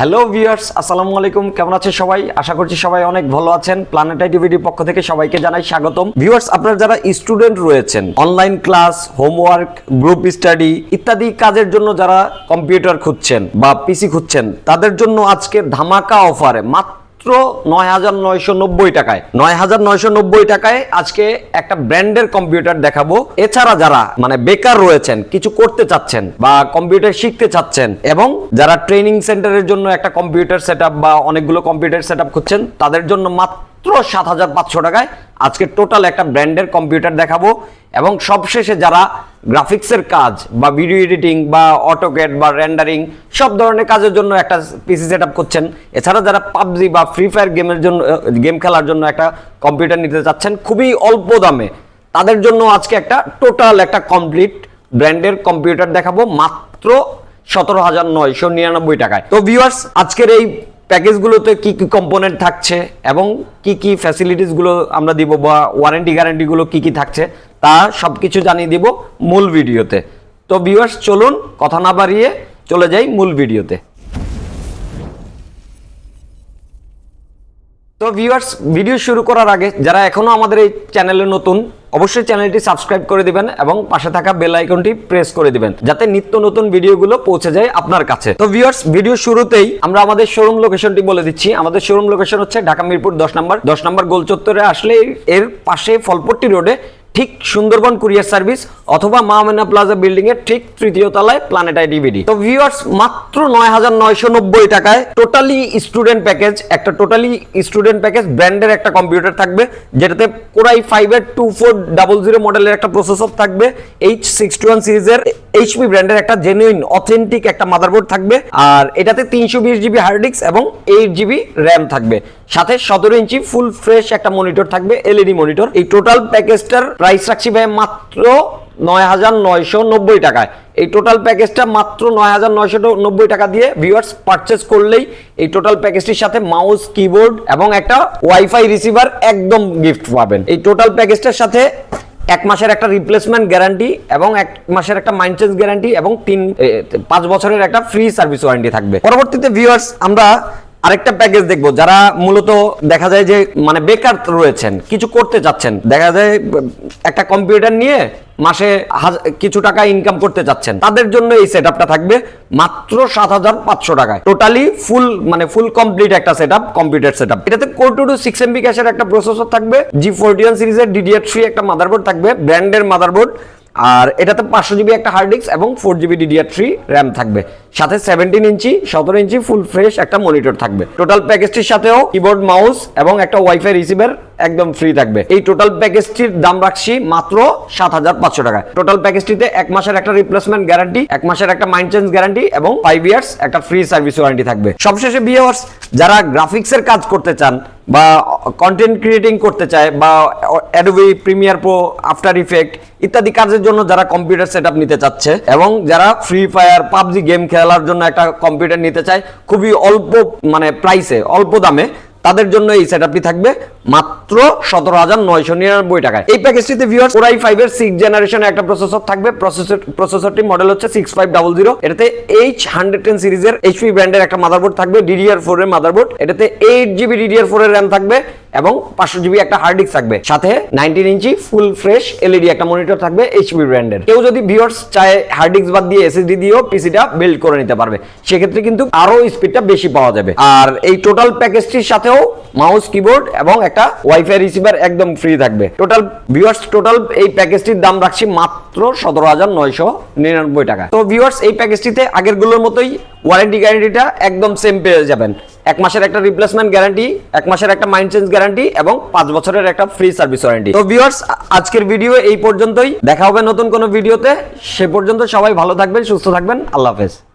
Hello viewers আসসালামু আলাইকুম কেমন আছেন সবাই? আশা করছি সবাই অনেক ভালো আছেন। প্ল্যানেটাই টিভিটির পক্ষ থেকে সবাইকে জানাই স্বাগতম। ভিউয়ার্স আপনারা যারা স্টুডেন্ট রয়েছেন online class homework group study ইত্যাদি কাজের জন্য যারা কম্পিউটার খুঁজছেন বা পিসি খুঁজছেন, তাদের জন্য আজকে ধামাকা অফারে মাত্র নয় হাজার নয়শো নব্বই টাকায়। নয় হাজার নয়শো নব্বই টাকায় আজকে একটা ব্র্যান্ডের কম্পিউটার দেখাবো। এছাড়া যারা মানে বেকার রয়েছেন, কিছু করতে চাচ্ছেন বা কম্পিউটার শিখতে চাচ্ছেন এবং যারা ট্রেনিং সেন্টারের জন্য একটা কম্পিউটার সেট বা অনেকগুলো কম্পিউটার সেট খুঁজছেন, তাদের জন্য মাত্র সাত হাজার পাঁচশো টাকায় আজকে টোটাল একটা ব্র্যান্ডের কম্পিউটার দেখাবো। এবং সবশেষে যারা গ্রাফিক্সের কাজ বা ভিডিও এডিটিং বা অটোকেট বা রেন্ডারিং সব ধরনের কাজের জন্য একটা পিসি সেট আপ করছেন, এছাড়া যারা পাবজি বা ফ্রি ফায়ার গেমের জন্য, গেম খেলার জন্য একটা কম্পিউটার নিতে চাচ্ছেন, খুবই অল্প দামে। তাদের জন্য আজকে একটা টোটাল একটা কমপ্লিট ব্র্যান্ডের কম্পিউটার দেখাবো, মাত্র সতেরো হাজার নয়শো নিরানব্বই টাকায়। তো ভিউয়ার্স আজকের এই প্যাকেজগুলোতে কী কী কম্পোনেন্ট থাকছে এবং কি কি ফ্যাসিলিটিসগুলো আমরা দিব বা ওয়ারেন্টি গ্যারেন্টিগুলো কি কি থাকছে, তা সব কিছু জানিয়ে দিব মূল ভিডিওতে তো। ভিউয়ার্স চলুন কথা না বাড়িয়ে চলে যাই মূল ভিডিওতে তো ভিউয়ার্স ভিডিও শুরু করার আগে যারা এখনও আমাদের এই চ্যানেলে নতুন, অবশ্যই চ্যানেলটি সাবস্ক্রাইব করে দিবেন এবং পাশে থাকা বেল আইকনটি প্রেস করে দিবেন, যাতে নিত্য নতুন ভিডিওগুলো পৌঁছে যায় আপনার কাছে। তো ভিউয়ার্স ভিডিও শুরুতেই আমরা আমাদের শোরুম লোকেশনটি বলে দিচ্ছি। আমাদের শোরুম লোকেশন হচ্ছে ঢাকা মিরপুর দশ নম্বর। দশ নম্বর গোল চত্বরে আসলে এর পাশে ফলপট্টি রোডে ঠিক সুন্দরবন কুরিয়ার সার্ভিস অথবা মাহমেনা প্লাজা বিল্ডিং এর ঠিক তৃতীয় তলায় প্ল্যানেটাই ডিভিডি তো ভিউয়ার্স মাত্র নয় হাজার নয়শো নব্বই টাকায় টোটালি স্টুডেন্ট প্যাকেজ একটা টোটালি স্টুডেন্ট প্যাকেজ ব্র্যান্ডের একটা কম্পিউটার থাকবে, যেটাতে কোরাই ফাইভ এর টু ফোর ডাবল জিরো মডেলের একটা প্রসেসর থাকবে এইচ সিক্সটি ওয়ান সিরিজের এইচপি ব্র্যান্ডের একটা জেনুইন অথেন্টিক একটা মাদারবোর্ড থাকবে, আর এটাতে তিনশো বিশ জিবি হার্ড ডিস্ক এবং এইট জিবি র্যাম থাকবে। সাথে সতেরো ইঞ্চি ফুল ফ্রেশ একটা মনিটর থাকবে এলইডি মনিটর এই টোটাল প্যাকেজটার প্রাইস রাখছি ভাই মাত্র নয় নব্বই টাকায়। এই টোটাল প্যাকেজটা মাত্র নয় হাজার নয়শো নব্বই টাকা দিয়ে ভিউয়ার্স পারচেস করলেই এই টোটাল প্যাকেজটির সাথে মাউস কিবোর্ড এবং একটা ওয়াইফাই রিসিভার একদম গিফট পাবেন। এই টোটাল প্যাকেজটার সাথে এক মাসের একটা রিপ্লেসমেন্ট গ্যারান্টি এবং এক মাসের একটা মাইন্ড চেঞ্জ গ্যারান্টি এবং তিন পাঁচ বছরের একটা ফ্রি সার্ভিস ওয়ারেন্টি থাকবে। পরবর্তীতে ভিউয়ার্স আমরা আরেকটা প্যাকেজ দেখব। যারা মূলত দেখা যায় যে মানে বেকার রয়েছেন, কিছু করতে চাচ্ছেন, দেখা যায়, একটা কম্পিউটার নিয়ে মাসে কিছু টাকা ইনকাম করতে চাচ্ছেন, তাদের জন্য এই সেটআপটা থাকবে মাত্র সাত হাজার পাঁচশো টাকায়। টোটালি ফুল মানে ফুল কমপ্লিট একটা সেটআপ কম্পিউটার সেটআপ এটাতে core two two six MB ক্যাশের একটা প্রসেসর থাকবে জি ফোরটি ওয়ান সিরিজের ডিডিআর থ্রি একটা মাদারবোর্ড থাকবে ব্র্যান্ডের মাদারবোর্ড আর এটাতে পাঁচশো জিবি একটা হার্ড ডিস্ক এবং four GB DDR three RAM থাকবে। সাথে সেভেন্টিন ইঞ্চি, সতেরো ইঞ্চি ফুল ফ্রেশ একটা মনিটর থাকবে। টোটাল প্যাকেজটির সাথেও কিবোর্ড মাউস এবং একটা ওয়াইফাই রিসিভার একদম ফ্রি থাকবে। এই টোটাল প্যাকেজটির দাম রাখছি মাত্র সাত হাজার পাঁচশো টাকা টোটাল প্যাকেজটিতে এক মাসের একটা রিপ্লেসমেন্ট গ্যারান্টি এক মাসের একটা মাইন্ড চেঞ্জ গ্যারান্টি এবং ফাইভ ইয়ার্স একটা ফ্রি সার্ভিস ওয়ারেন্টি থাকবে। সবশেষে ভিউয়ার্স যারা গ্রাফিক্সের কাজ করতে চান বা কন্টেন্ট ক্রিয়েটিং করতে চায় বা Adobe Premiere Pro After effect ইত্যাদি কাজের জন্য যারা কম্পিউটার সেট নিতে চাচ্ছে এবং যারা ফ্রি ফায়ার পাবজি গেম খেলার জন্য একটা কম্পিউটার নিতে চায়, খুবই অল্প মানে প্রাইসে অল্প দামে তাদের জন্য এই সেট থাকবে। মাত্র সতেরো হাজার নয়শো নিরানব্বই টাকায়। এই প্যাকেজটিতে ভিউয়ার ওরাই ফাইভ এর সিক্স জেনারেশনের একটা প্রসেসর থাকবে। প্রসেসর প্রসেসরটি মডেল হচ্ছে সিক্স ফাইভ ডাবল জিরো এটাতে এইচ হান্ড্রেড টেন সিরিজের এইচপি ব্র্যান্ডের একটা মাদারবোর্ড থাকবে ডিডিআর ফোর এর মাদারবোর্ড এটাতে এইট জিবি ডিডিআর ফোর এর র্যাম থাকবে এবং পাঁচশো জিবি একটা হার্ড ডিস্ক থাকবে। সাথে nineteen inch full fresh LED একটা মনিটর থাকবে এইচপি ব্র্যান্ডের কেউ যদি ভিউয়ার্স চায় হার্ড ডিস্ক বাদ দিয়ে এসএসডি দিয়েও পিসিটা বিল্ড করে নিতে পারবে। সেক্ষেত্রে কিন্তু আরও স্পিডটা বেশি পাওয়া যাবে। আর এই টোটাল প্যাকেজটির সাথেও মাউস কিবোর্ড এবং একটা ওয়াইফাই রিসিভার একদম ফ্রি থাকবে। টোটাল ভিউয়ার্স টোটাল এই প্যাকেজটির দাম রাখছি মাত্র সতেরো হাজার নয়শো নিরানব্বই টাকা। তো ভিউয়ার্স এই প্যাকেজটিতে আগেরগুলোর মতোই ওয়ারেন্টি গ্যারান্টিটা একদম সেম পেয়ে যাবেন। এক মাসের একটা রিপ্লেসমেন্ট গ্যারান্টি এক মাসের একটা মাইন্ড চেঞ্জ গ্যারান্টি এবং পাঁচ বছরের একটা ফ্রি সার্ভিস ওয়ারেন্টি তো ভিউয়ার্স আজকের ভিডিও এই পর্যন্তই। দেখা হবে নতুন কোনো ভিডিওতে সে পর্যন্ত সবাই ভালো থাকবেন, সুস্থ থাকবেন। আল্লাহ হাফেজ।